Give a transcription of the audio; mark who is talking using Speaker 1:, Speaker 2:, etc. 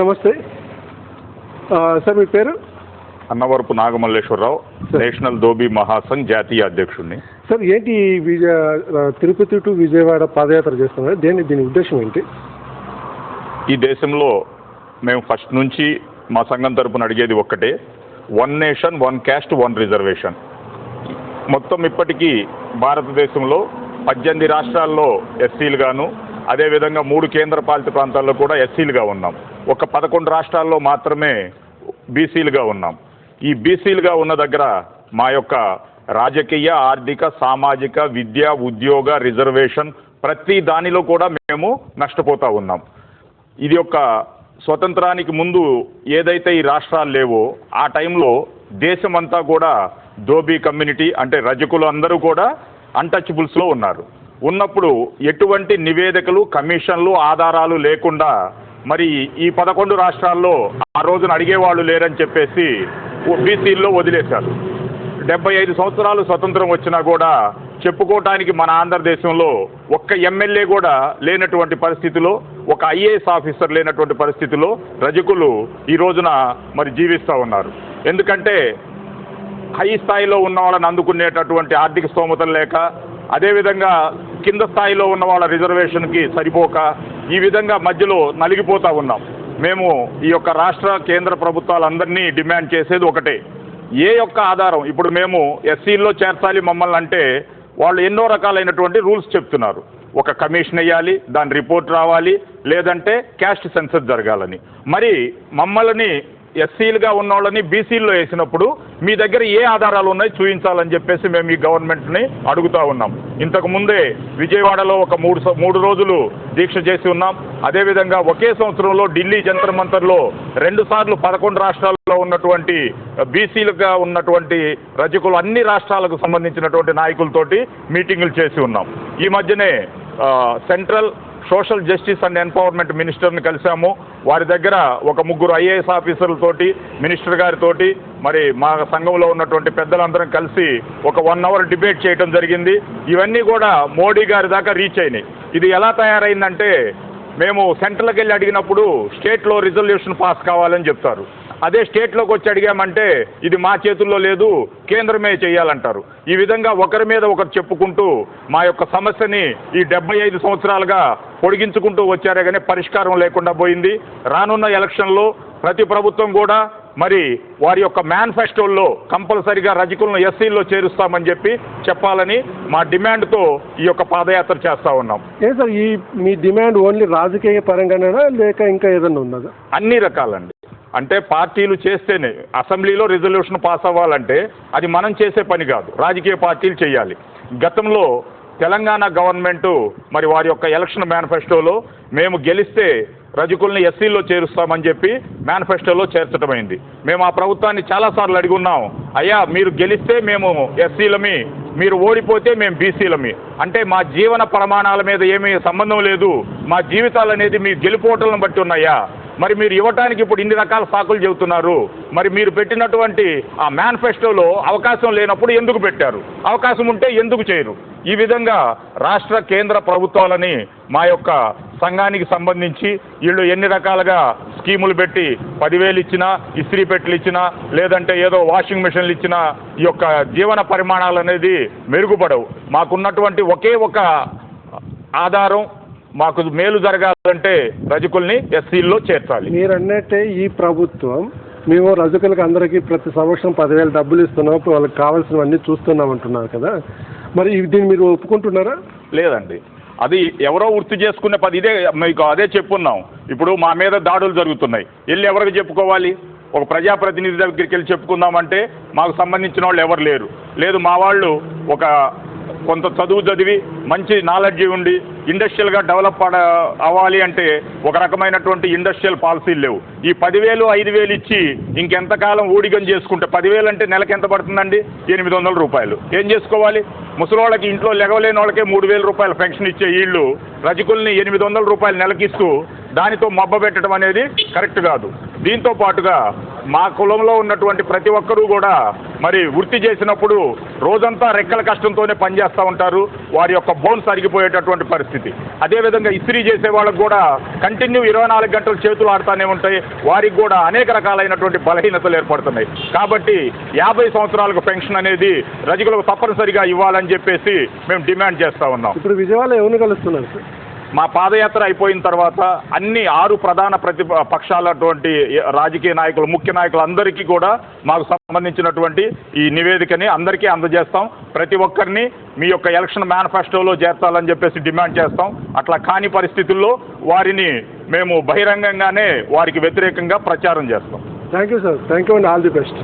Speaker 1: నమస్తే. సార్ మీ పేరు?
Speaker 2: అన్నవరపు నాగమల్లేశ్వరరావు నేషనల్ దోబీ మహాసంఘ్ జాతీయ అధ్యక్షుడిని
Speaker 1: సార్ ఏంటి విజయ తిరుపతి టు విజయవాడ పాదయాత్ర చేస్తున్నారు? దేని దీని ఉద్దేశం ఏంటి?
Speaker 2: ఈ దేశంలో మేము ఫస్ట్ నుంచి మా సంఘం తరపున అడిగేది ఒక్కటే one nation one caste one reservation. మొత్తం ఇప్పటికీ భారతదేశంలో పద్దెనిమిది రాష్ట్రాల్లో ఎస్సీలు గాను అదేవిధంగా మూడు కేంద్ర పాలిత ప్రాంతాల్లో కూడా ఎస్సీలుగా ఉన్నాం. ఒక పదకొండు రాష్ట్రాల్లో మాత్రమే బీసీలుగా ఉన్నాం. ఈ బీసీలుగా ఉన్న దగ్గర మా యొక్క రాజకీయ ఆర్థిక సామాజిక విద్య ఉద్యోగ రిజర్వేషన్ ప్రతి దానిలో కూడా మేము నష్టపోతూ ఉన్నాం. ఇది ఒక స్వతంత్రానికి ముందు ఏదైతే ఈ రాష్ట్రాలు లేవో ఆ టైంలో దేశమంతా కూడా ధోబీ కమ్యూనిటీ అంటే రజకులు అందరూ కూడా అన్టచబుల్స్లో ఉన్నారు. ఉన్నప్పుడు ఎటువంటి నివేదికలు కమిషన్లు ఆధారాలు లేకుండా మరి ఈ పదకొండు రాష్ట్రాల్లో ఆ రోజున అడిగేవాళ్ళు లేరని చెప్పేసి బీసీల్లో వదిలేశారు. డెబ్బై ఐదు సంవత్సరాలు స్వతంత్రం వచ్చినా కూడా చెప్పుకోవటానికి మన ఆంధ్రదేశంలో ఒక్క ఎమ్మెల్యే కూడా లేనటువంటి పరిస్థితిలో ఒక ఐఏఎస్ ఆఫీసర్ లేనటువంటి పరిస్థితిలో రజకులు ఈ రోజున మరి జీవిస్తూ ఉన్నారు. ఎందుకంటే హై స్థాయిలో ఉన్న వాళ్ళని అందుకునేటటువంటి ఆర్థిక స్తోమతలు లేక అదేవిధంగా కింద స్థాయిలో ఉన్న వాళ్ళ రిజర్వేషన్కి సరిపోక ఈ విధంగా మధ్యలో నలిగిపోతూ ఉన్నాం. మేము ఈ యొక్క రాష్ట్ర కేంద్ర ప్రభుత్వాలందరినీ డిమాండ్ చేసేది ఒకటే. ఏ యొక్క ఆధారం? ఇప్పుడు మేము ఎస్సీల్లో చేర్చాలి మమ్మల్ని అంటే వాళ్ళు ఎన్నో రకాలైనటువంటి రూల్స్ చెప్తున్నారు. ఒక కమిషన్ వేయాలి దాని రిపోర్ట్ రావాలి లేదంటే క్యాస్ట్ సెన్సస్ జరగాలని. మరి మమ్మల్ని ఎస్సీలుగా ఉన్న వాళ్ళని బీసీల్లో వేసినప్పుడు మీ దగ్గర ఏ ఆధారాలు ఉన్నాయి చూపించాలని చెప్పేసి మేము ఈ గవర్నమెంట్ని అడుగుతా ఉన్నాం. ఇంతకు ముందే విజయవాడలో ఒక మూడు స- మూడు రోజులు దీక్ష చేసి ఉన్నాం. అదేవిధంగా ఒకే సంవత్సరంలో ఢిల్లీ జంతర్ మంతర్లో రెండు సార్లు పదకొండు రాష్ట్రాల్లో ఉన్నటువంటి బీసీలుగా ఉన్నటువంటి రజకులు అన్ని రాష్ట్రాలకు సంబంధించినటువంటి నాయకులతోటి మీటింగులు చేసి ఉన్నాం. ఈ మధ్యనే central social justice and empowerment మినిస్టర్ని కలిశాము. వారి దగ్గర ఒక ముగ్గురు ఐఏఎస్ ఆఫీసర్లతోటి మినిస్టర్ గారితోటి మరి మా సంఘంలో ఉన్నటువంటి పెద్దలందరం కలిసి ఒక వన్ అవర్ డిబేట్ చేయడం జరిగింది. ఇవన్నీ కూడా మోడీ గారి దాకా రీచ్ అయినాయి. ఇది ఎలా తయారైందంటే మేము సెంట్రల్కి వెళ్ళి అడిగినప్పుడు స్టేట్లో రిజల్యూషన్ పాస్ కావాలని చెప్తారు. అదే స్టేట్లోకి వచ్చి అడిగామంటే ఇది మా చేతుల్లో లేదు కేంద్రమే చేయాలంటారు. ఈ విధంగా ఒకరి మీద ఒకరు చెప్పుకుంటూ మా యొక్క సమస్యని ఈ డెబ్బై ఐదు సంవత్సరాలుగా పొడిగించుకుంటూ వచ్చారే కానీ పరిష్కారం లేకుండా పోయింది. రానున్న ఎలక్షన్లో ప్రతి ప్రభుత్వం కూడా మరి వారి యొక్క మేనిఫెస్టోల్లో కంపల్సరిగా రజకులను ఎస్సీల్లో చేరుస్తామని చెప్పి చెప్పాలని మా డిమాండ్తో ఈ యొక్క పాదయాత్ర చేస్తూ ఉన్నాం.
Speaker 1: ఏ సార్ ఈ మీ డిమాండ్ ఓన్లీ రాజకీయ పరంగానేనా లేక ఇంకా ఏదైనా ఉన్నదా?
Speaker 2: అన్ని రకాలండి. అంటే పార్టీలు చేస్తేనే అసెంబ్లీలో రిజల్యూషన్ పాస్ అవ్వాలంటే అది మనం చేసే పని కాదు రాజకీయ పార్టీలు చేయాలి. గతంలో తెలంగాణ గవర్నమెంటు మరి వారి యొక్క ఎలక్షన్ మేనిఫెస్టోలో మేము గెలిస్తే రజకుల్ని ఎస్సీలో చేరుస్తామని చెప్పి మేనిఫెస్టోలో చేర్చడమైంది మేము ఆ ప్రభుత్వాన్ని చాలాసార్లు అడిగి ఉన్నాం అయ్యా మీరు గెలిస్తే మేము ఎస్సీలమి మీరు ఓడిపోతే మేము బీసీలమి. అంటే మా జీవన ప్రమాణాల మీద ఏమీ సంబంధం లేదు మా జీవితాలు అనేది మీ గెలుపోటలను బట్టి ఉన్నాయా? మరి మీరు ఇవ్వటానికి ఇప్పుడు ఇన్ని రకాల సాకులు చెబుతున్నారు. మరి మీరు పెట్టినటువంటి ఆ మేనిఫెస్టోలో అవకాశం లేనప్పుడు ఎందుకు పెట్టారు? అవకాశం ఉంటే ఎందుకు చేయరు? ఈ విధంగా రాష్ట్ర కేంద్ర ప్రభుత్వాలని మా యొక్క సంఘానికి సంబంధించి వీళ్ళు ఎన్ని రకాలుగా స్కీములు పెట్టి పదివేలు ఇచ్చినా ఇస్త్రీ పెట్టెలు ఇచ్చినా లేదంటే ఏదో వాషింగ్ మిషన్లు ఇచ్చినా ఈ యొక్క జీవన పరిమాణాలు అనేది మెరుగుపడవు. మాకున్నటువంటి ఒకే ఒక ఆధారం మాకు మేలు జరగాలంటే రజకుల్ని ఎస్సీల్లో చేర్చాలి.
Speaker 1: మీరు అన్నట్టే ఈ ప్రభుత్వం మేము రజకులకు అందరికీ ప్రతి సంవత్సరం పదివేలు డబ్బులు ఇస్తున్నాం ఇప్పుడు వాళ్ళకి కావాల్సినవన్నీ చూస్తున్నాం అంటున్నారు కదా. మరి ఇవి దీన్ని మీరు ఒప్పుకుంటున్నారా?
Speaker 2: లేదండి. అది ఎవరో వృత్తి చేసుకునే పది ఇదే మీకు అదే చెప్పున్నాం. ఇప్పుడు మా మీద దాడులు జరుగుతున్నాయి. వెళ్ళి ఎవరికి చెప్పుకోవాలి? ఒక ప్రజాప్రతినిధి దగ్గరికి వెళ్ళి చెప్పుకుందామంటే మాకు సంబంధించిన వాళ్ళు ఎవరు లేరు. లేదు మా వాళ్ళు ఒక కొంత చదువు చదివి మంచి నాలెడ్జ్ ఉండి ఇండస్ట్రియల్గా డెవలప్ అవ్వాలి అంటే ఒక రకమైనటువంటి ఇండస్ట్రియల్ పాలసీలు లేవు. ఈ పదివేలు ఐదు వేలు ఇచ్చి ఇంకెంతకాలం ఊడిగం చేసుకుంటే పదివేలు అంటే నెలకి ఎంత పడుతుందండి? ఎనిమిది వందల రూపాయలు. ఏం చేసుకోవాలి? ముసలోళ్ళకి ఇంట్లో లెగవలేని వాళ్ళకే మూడు వేల రూపాయలు పెన్షన్ ఇచ్చే వీళ్ళు రజకుల్ని ఎనిమిది వందల రూపాయలు నెలకిస్తూ దానితో మబ్బ పెట్టడం అనేది కరెక్ట్ కాదు. దీంతో పాటుగా మా కులంలో ఉన్నటువంటి ప్రతి ఒక్కరూ కూడా మరి వృత్తి చేసినప్పుడు రోజంతా రెక్కల కష్టంతోనే పనిచేస్తూ ఉంటారు. వారి యొక్క బోన్స్ అరిగిపోయేటటువంటి పరిస్థితి. అదేవిధంగా ఇస్త్రీ చేసే వాళ్ళకు కూడా కంటిన్యూ ఇరవై నాలుగు గంటలు చేతులు ఆడుతూనే ఉంటాయి. వారికి కూడా అనేక రకాలైనటువంటి బలహీనతలు ఏర్పడుతున్నాయి. కాబట్టి యాభై సంవత్సరాలకు పెన్షన్ అనేది రజకులకు తప్పనిసరిగా ఇవ్వాలని చెప్పేసి మేము డిమాండ్ చేస్తూ ఉన్నాం.
Speaker 1: ఇప్పుడు విజయవాడలో ఎవరిని కలుస్తున్నారు సార్?
Speaker 2: మా పాదయాత్ర అయిపోయిన తర్వాత అన్ని ఆరు ప్రధాన ప్రతి పక్షాలటువంటి రాజకీయ నాయకులు ముఖ్య నాయకులు అందరికీ కూడా మాకు సంబంధించినటువంటి ఈ నివేదికని అందరికీ అందజేస్తాం. ప్రతి ఒక్కరిని మీ యొక్క ఎలక్షన్ మేనిఫెస్టోలో చేర్చాలని చెప్పేసి డిమాండ్ చేస్తాం. అట్లా కాని పరిస్థితుల్లో వారిని మేము బహిరంగంగానే వారికి వ్యతిరేకంగా ప్రచారం చేస్తాం.
Speaker 1: Thank you sir. Thank you and all the best.